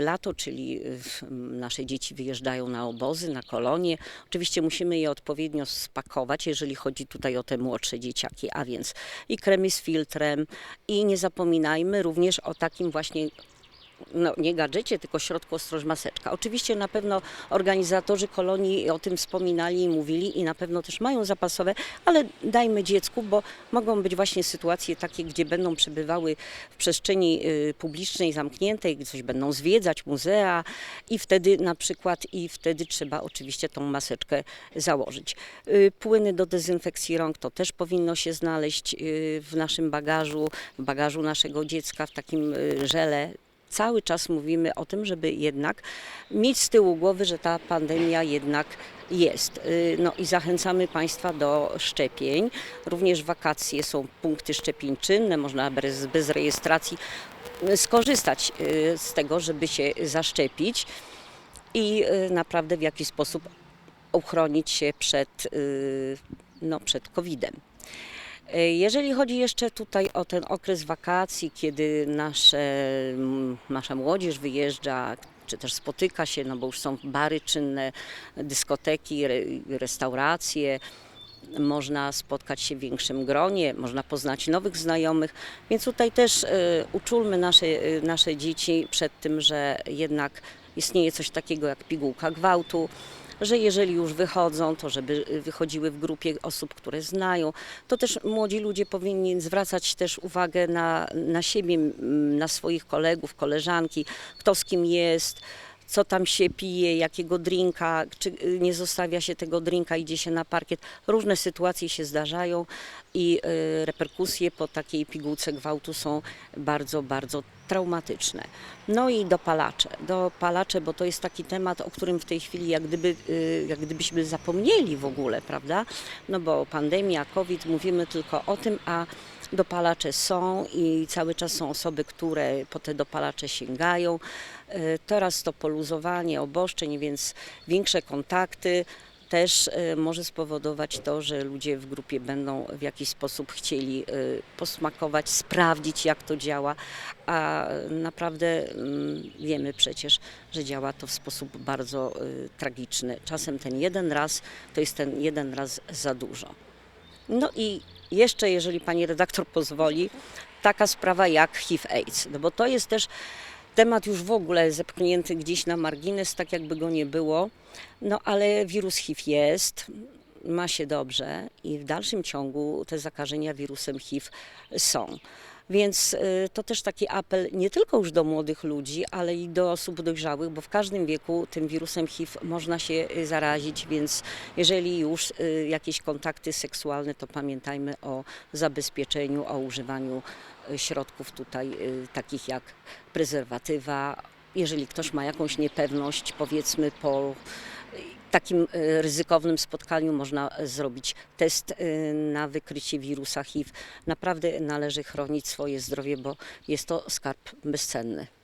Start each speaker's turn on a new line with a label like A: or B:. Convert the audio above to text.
A: lato, czyli y, nasze dzieci wyjeżdżają na obozy, na kolonie. Oczywiście musimy je odpowiednio spakować, jeżeli chodzi tutaj o te młodsze dzieciaki, a więc i kremy z filtrem i nie zapominajmy również o takim właśnie no, nie gadżecie, tylko środku ostroż maseczka. Oczywiście na pewno organizatorzy kolonii o tym wspominali i mówili i na pewno też mają zapasowe, ale dajmy dziecku, bo mogą być właśnie sytuacje takie, gdzie będą przebywały w przestrzeni y, publicznej, zamkniętej, coś będą zwiedzać, muzea i wtedy na przykład i wtedy trzeba oczywiście tą maseczkę założyć. Y, Płyny do dezynfekcji rąk to też powinno się znaleźć y, w naszym bagażu, w bagażu naszego dziecka, w takim żele cały czas mówimy o tym, żeby jednak mieć z tyłu głowy, że ta pandemia jednak jest. Y, No i zachęcamy Państwa do szczepień. Również wakacje są punkty szczepień czynne, można bez, bez rejestracji y, skorzystać y, z tego, żeby się zaszczepić i naprawdę w jakiś sposób uchronić się przed, no, przed COVID-em. E, Jeżeli chodzi jeszcze tutaj o ten okres wakacji, kiedy nasze, nasza młodzież wyjeżdża, czy też spotyka się, no bo już są bary czynne, dyskoteki, re, restauracje, można spotkać się w większym gronie, można poznać nowych znajomych, więc tutaj też e, uczulmy nasze, e, nasze dzieci przed tym, że jednak istnieje coś takiego jak pigułka gwałtu, że jeżeli już wychodzą, to żeby wychodziły w grupie osób, które znają. To też młodzi ludzie powinni zwracać też uwagę na, na siebie, na swoich kolegów, koleżanki, kto z kim jest, co tam się pije, jakiego drinka, czy y, nie zostawia się tego drinka, idzie się na parkiet. Różne sytuacje się zdarzają i y, reperkusje po takiej pigułce gwałtu są bardzo, bardzo traumatyczne. No i dopalacze. Dopalacze, bo to jest taki temat, o którym w tej chwili jak, gdyby, y, jak gdybyśmy zapomnieli w ogóle, prawda? No bo pandemia, COVID, mówimy tylko o tym, a dopalacze są i cały czas są osoby, które po te dopalacze sięgają. Y, Teraz to poluzowanie obostrzeń, więc większe kontakty też y, może spowodować to, że ludzie w grupie będą w jakiś sposób chcieli y, posmakować, sprawdzić jak to działa, a naprawdę mm, wiemy przecież, że działa to w sposób bardzo tragiczny. Czasem ten jeden raz to jest ten jeden raz za dużo. No i jeszcze, jeżeli pani redaktor pozwoli, taka sprawa jak HIV-AIDS, no bo to jest też temat już w ogóle zepchnięty gdzieś na margines, tak jakby go nie było. No ale wirus HIV jest, ma się dobrze i w dalszym ciągu te zakażenia wirusem HIV są. Więc y, to też taki apel nie tylko już do młodych ludzi, ale i do osób dojrzałych, bo w każdym wieku tym wirusem HIV można się y, zarazić, więc jeżeli już y, jakieś kontakty seksualne, to pamiętajmy o zabezpieczeniu, o używaniu środków tutaj takich jak prezerwatywa. Jeżeli ktoś ma jakąś niepewność, powiedzmy po takim y, ryzykownym spotkaniu można zrobić test y, na wykrycie wirusa HIV. Naprawdę należy chronić swoje zdrowie, bo jest to skarb bezcenny.